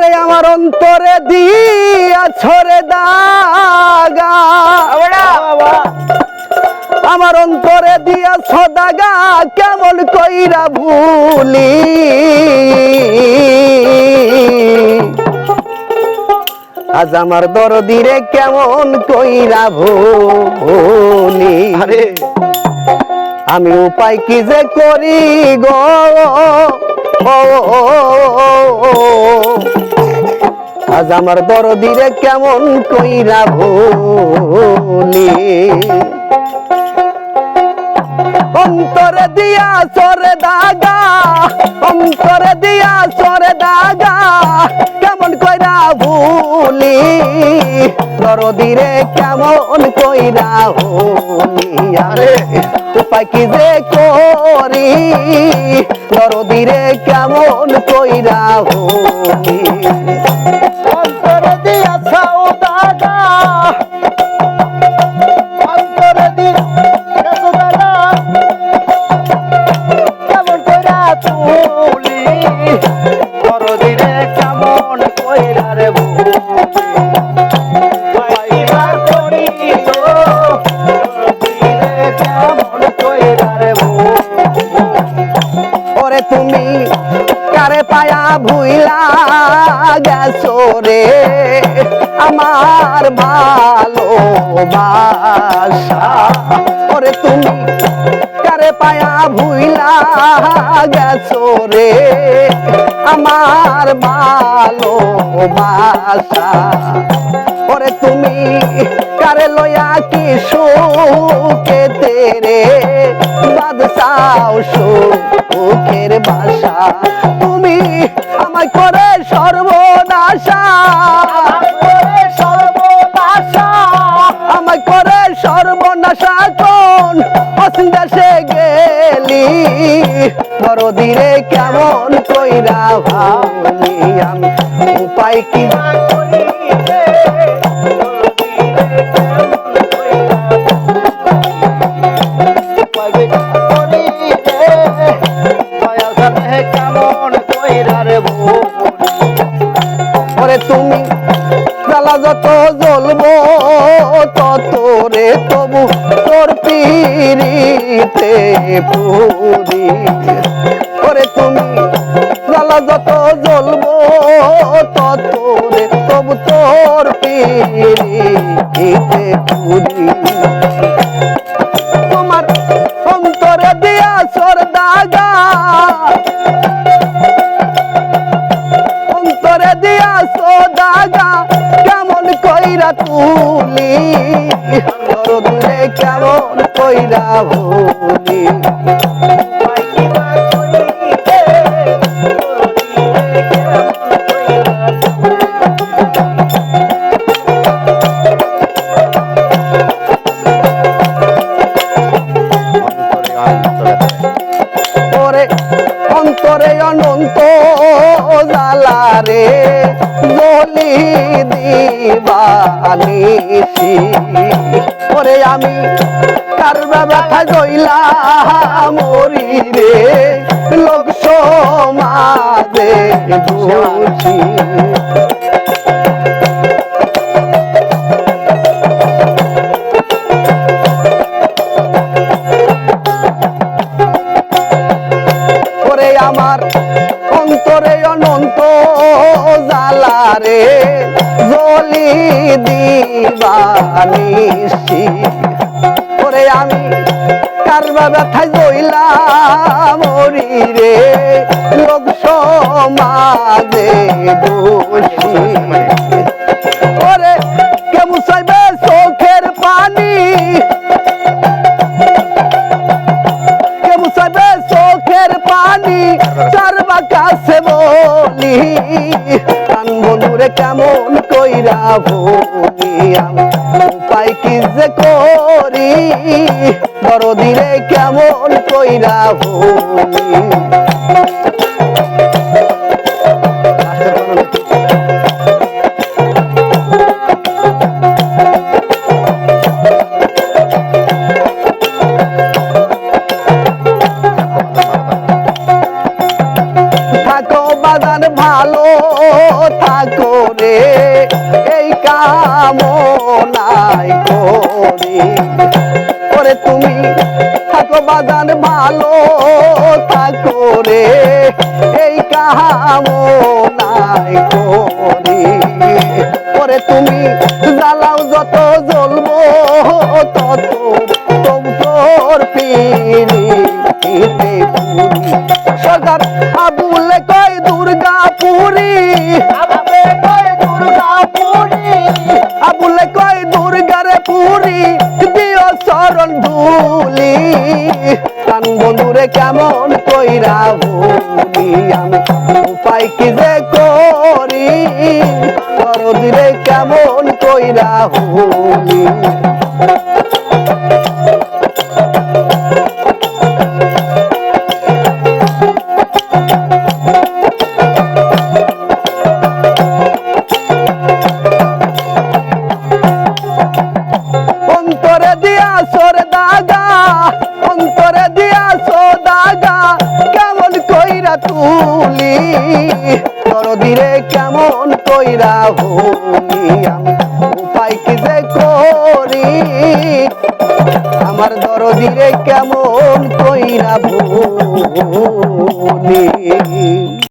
ওরে আমার অন্তরে দিয়া ছরে দাগা। আমার অন্তরে দিয়া সদাগা কেমন কইরা ভুলি। আজ আমার দরদিরে কেমন কইরা ভুলি। আরে। আমি উপায় কি যে করি গো। আজ আমার দরদিরে কেমন কইরা ভুলি অন্তরে দিয়া সরে দাগা অন্তরে দিয়া সরে দাগা ভুলি দরদিরে কেমন কইরা ভুলি আরে, উপায় কি যে করি? দরদিরে কেমন কইরা ভুলি অন্তরে তুমি কারে পায়া ভুইলা গেছো রে? আমার ভালোবাসা। ওরে তুমি কারে পায়া ভুইলা গেছো রে? আমার ভালোবাসা। ওরে তুমি কারে লয়া কি সুখে তেরে বাদশাও সুখের বাসা। তুমি আমায় করে সর্বনাশা। আমায় করে সর্বনাশা কোন অসিন্দাসে গেলি? ধীরে কেমন কইরা ভাবলি আমি? উপায় কি পিড়িতে পুরি ওরে তুমি জ্বালা যত জ্বলবো তত রে তবু তোর পিড়িতে পুরি তোমার অন্তরে দিয়া সর দাগা অন্তরে দিয়া সোদাগা কেমন কইরা তুলি কইরা ভুলি অন্তরে অনন্ত জালা রে বলি দিবানিসি ওরে আমি কার ব্যথা জইলা মরি রে লোক সমাজে দোষী। জালা রে জলি দিবানিসি ওরে আমি কারবা ব্যথায় জইলা মরি রে? লোক সমাজে দোষী। ওরে কে মুসাইবে চোখের পানি? কে চোখের পানি? চারবা কাছে বলি। কেমন কইরা ভুলি আমি উপায় কি যে করি বড় দিনে কেমন কইরা ভুলি ভালো থাকো রে, এই কামনাই করি। ওরে তুমি থাকো বাদান, ভালো থাকো রে, এই কামনাই করি। ওরে তুমি জ্বালাও যত, জ্বলবো তত তোর পিড়িতে সরকার আবুলে আবুলে কয় দুর্গারে পুরী, দিও চরণ ধুলি। কান বন্ধুরে কেমন কইরা ভুলি আমি, উপায় কি যে করি? করদিরে কেমন কইরা ভুলি অন্তরে দিয়া সর দাগা, অন্তরে দিয়া সো দাগা, কেমন কইরা তুলি? দরদিরে কেমন কইরা হলি উপায় কি যে করি? আমার দরদিরে কেমন কইরা ভুলি?